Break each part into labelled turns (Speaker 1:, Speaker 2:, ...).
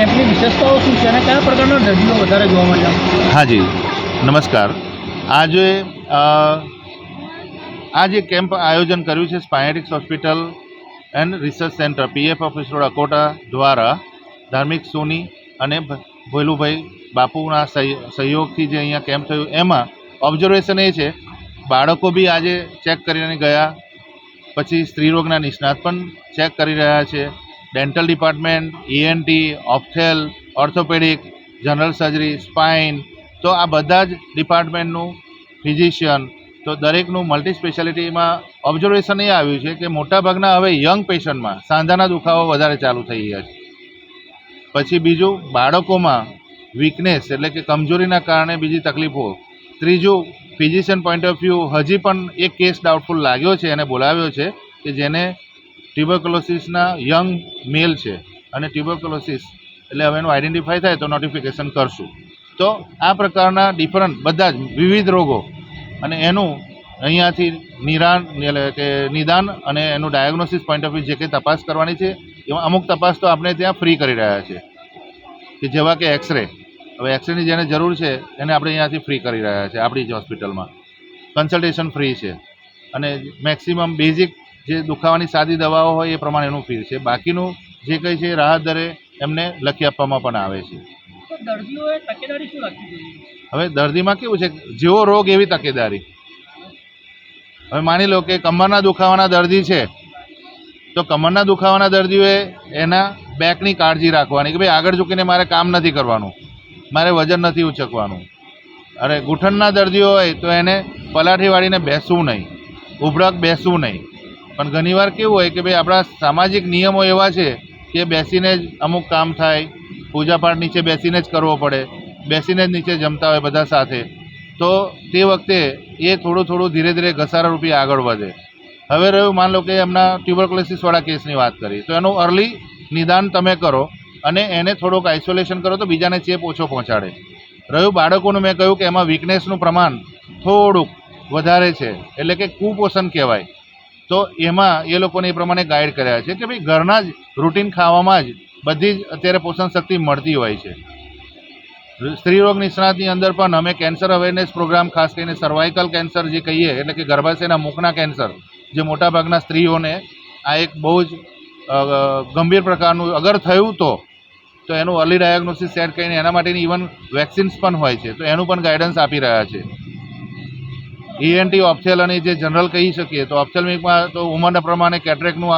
Speaker 1: કયા પ્રકારના દર્દીઓ વધારે જોવા મળ્યા
Speaker 2: હાજી, નમસ્કાર. આજે આ જે કેમ્પ આયોજન કર્યું છે Spinetics hospital and research centre PF office road Akota દ્વારા ધાર્મિક સોની અને ભોલુભાઈ બાપુના સહય- સહયોગથી જે અહીંયા કેમ્પ થયું, એમાં ઓબ્ઝર્વેશન એ છે, બાળકો બી આજે ચેક કરીને ગયા, પછી સ્ત્રીરોગના નિષ્ણાત પણ ચેક કરી રહ્યા છે. Dental department ENT ophthal orthopaedic general surgery spine તો આ બધા જ ડિપાર્ટમેન્ટનું ફિઝિશિયન તો દરેકનું મલ્ટી સ્પેશિયાલિટીમાં ઓબ્ઝર્વેશન એ આવ્યું છે કે મોટાભાગના હવે યંગ પેશન્ટમાં સાંધાના દુખાવો વધારે ચાલુ થઈ ગયા છે. પછી બીજું, બાળકોમાં વીકનેસ એટલે કે કમજોરીના કારણે બીજી તકલીફો. ત્રીજું ફિઝિશિયન પોઈન્ટ ઓફ વ્યૂ હજી પણ એક કેસ ડાઉટફુલ લાગ્યો છે, એને બોલાવ્યો છે કે જેને ટ્યુબરક્લોસિસના યંગ મેલ છે. અને ટ્યુબરક્યુલોસિસ એટલે હવે એનું આઈડેન્ટિફાય થાય તો નોટિફિકેશન કરશું. તો આ પ્રકારના ડિફરન્ટ બધા જ વિવિધ રોગો, અને એનું અહીંયાથી નિરાન એટલે કે નિદાન અને એનું ડાયગ્નોસિસ પોઈન્ટ ઓફ વ્યૂ જે કંઈ તપાસ કરવાની છે, એમાં અમુક તપાસ તો આપણે ત્યાં ફ્રી કરી રહ્યા છે. કે જેવા કે એક્સરે હવે એક્સરેની જેને જરૂર છે, એને આપણે અહીંયાથી ફ્રી કરી રહ્યા છે, આપણી જ હોસ્પિટલમાં કન્સલ્ટેશન ફ્રી છે. અને મેક્સિમમ બેઝિક જે દુખાવાની સાદી દવાઓ હોય એ પ્રમાણે એનું ફી છે. બાકીનું જે કંઈ છે રાહત દરે એમને લખી આપવામાં પણ આવે છે. હવે દર્દીમાં કેવું છે? જેવો રોગ એવી તકેદારી. હવે માની લો કે કમરના દુખાવાના દર્દી છે તો કમરના દુખાવાના દર્દીઓએ એના બેકની કાળજી રાખવાની કે ભાઈ આગળ ઝૂકીને મારે કામ નથી કરવાનું મારે વજન નથી ઉચકવાનું. અરે ઘૂંટણના દર્દીઓ હોય તો એને પલાઠી વાળીને બેસવું નહીં ઉભરક બેસવું નહીં. પણ ઘણીવાર કેવું હોય કે ભાઈ આપણા સામાજિક નિયમો એવા છે કે બેસીને જ અમુક કામ થાય, પૂજાપાઠ નીચે બેસીને જ કરવો પડે, બેસીને જ નીચે જમતા હોય બધા સાથે. તો તે વખતે એ થોડું થોડું ધીરે ધીરે ઘસારા રૂપી આગળ વધે. હવે રહ્યું માન લો કે એમના ટ્યુબરક્લોસિસવાળા કેસની વાત કરી તો એનું અર્લી નિદાન તમે કરો અને એને થોડુંક આઇસોલેશન કરો તો બીજાને ચેપ ઓછો પહોંચાડે. રહ્યું બાળકોનું મેં કહ્યું કે એમાં વીકનેસનું પ્રમાણ થોડુંક વધારે છે, એટલે કે કુપોષણ કહેવાય. તો એમાં એ લોકોને એ પ્રમાણે ગાઈડ કર્યા છે કે ભાઈ ઘરના જ રૂટીન ખાવામાં જ બધી જ અત્યારે પોષણ શક્તિ મળતી હોય છે. સ્ત્રીરોગ નિષ્ણાતની અંદર પણ અમે કેન્સર અવેરનેસ પ્રોગ્રામ ખાસ કરીને સર્વાઇકલ કેન્સર જે કહીએ, એટલે કે ગર્ભાશયના મુખના કેન્સર જે મોટાભાગના સ્ત્રીઓને આ એક બહુ જ ગંભીર પ્રકારનું અગર થયું તો તો એનું અર્લી ડાયગ્નોસિસ સેટ કરીને એના માટેની ઇવન વેક્સિન્સ પણ હોય છે. તો એનું પણ ગાઈડન્સ આપી રહ્યા છે. ઈએનટી ઓપ્થેલ અને જે જનરલ કહી શકીએ, તો ઓપ્થેલ્મિકમાં તો ઉંમરના પ્રમાણે કેટરેકનું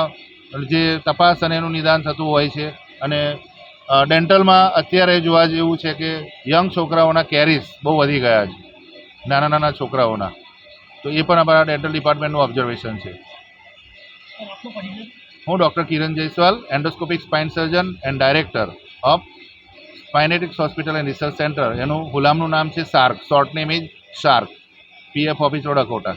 Speaker 2: જે તપાસ અને એનું નિદાન થતું હોય છે. અને ડેન્ટલમાં અત્યારે જોવા જેવું છે કે યંગ છોકરાઓના કેરીસ બહુ વધી ગયા છે. નાના નાના છોકરાઓના. તો એ પણ અમારા ડેન્ટલ ડિપાર્ટમેન્ટનું ઓબ્ઝર્વેશન છે. હું doctor Kiran Jaiswal endoscopic spine surgeon and director of Spinetics hospital and research centre એનું હુલામનું નામ છે shark short name is shark PF office road Akota